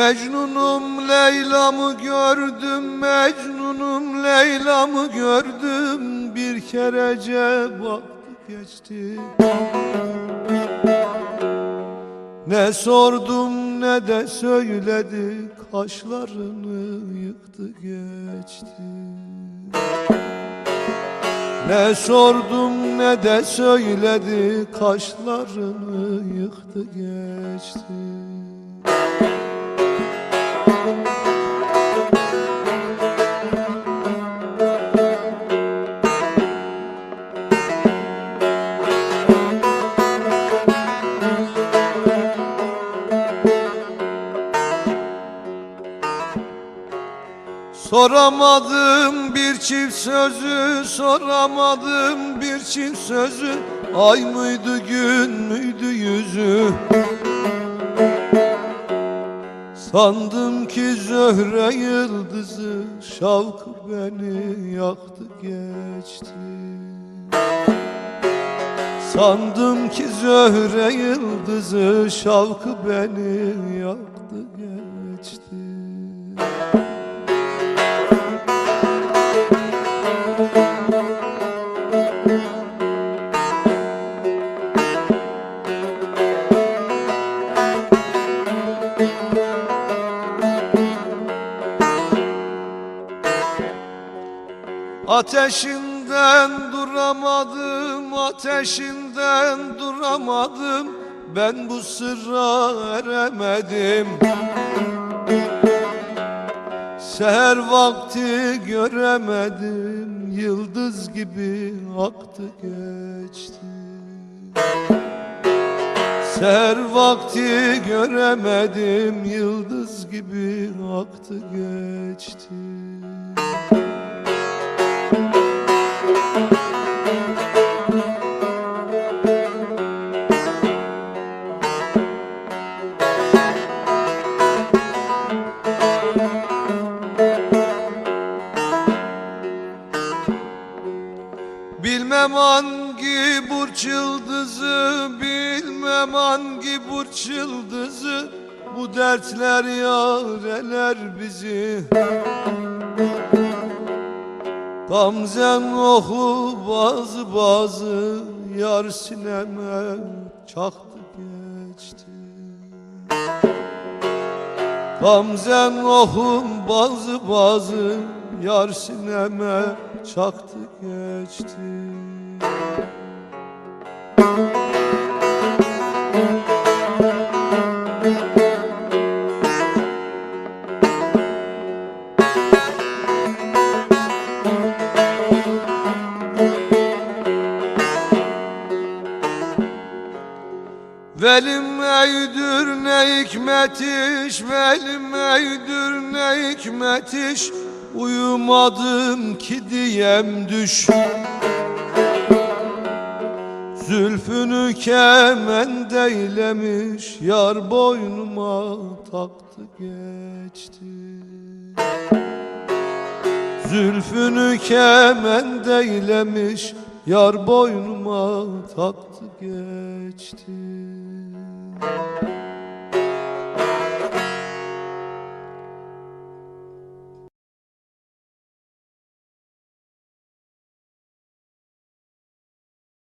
Mecnunum Leyla'mı gördüm, Mecnunum Leyla'mı gördüm. Bir kerece baktı geçti. Ne sordum ne de söyledi. Kaşlarını yıktı geçti. Ne sordum ne de söyledi. Kaşlarını yıktı geçti Soramadım bir çift sözü, soramadım bir çift sözü. Ay mıydı gün müydü yüzü Sandım ki zöhre yıldızı Şavkı beni yaktı geçti. Sandım ki zöhre yıldızı Şavkı beni yaktı geçti Ateşinden duramadım, ateşinden duramadım. Ben bu sırra eremedim. Seher vakti göremedim Yıldız gibi aktı geçti. Seher vakti göremedim Yıldız gibi aktı geçti Bilmem hangi burç yıldızı Bilmem hangi burç yıldızı. Bu dertler yareler bizi. Gamzen oku bazı bazı Yar sineme çaktı geçti. Gamzen ohum bazı bazı Yar sineme çaktı geçti. Velim eydür ne hikmet iş Velim eydür ne hikmet iş Uyumadım ki diyem düş Zülfünü kemende eylemiş Yar boynuma taktı geçti. Zülfünü kemende eylemiş Yar boynuma taktı geçti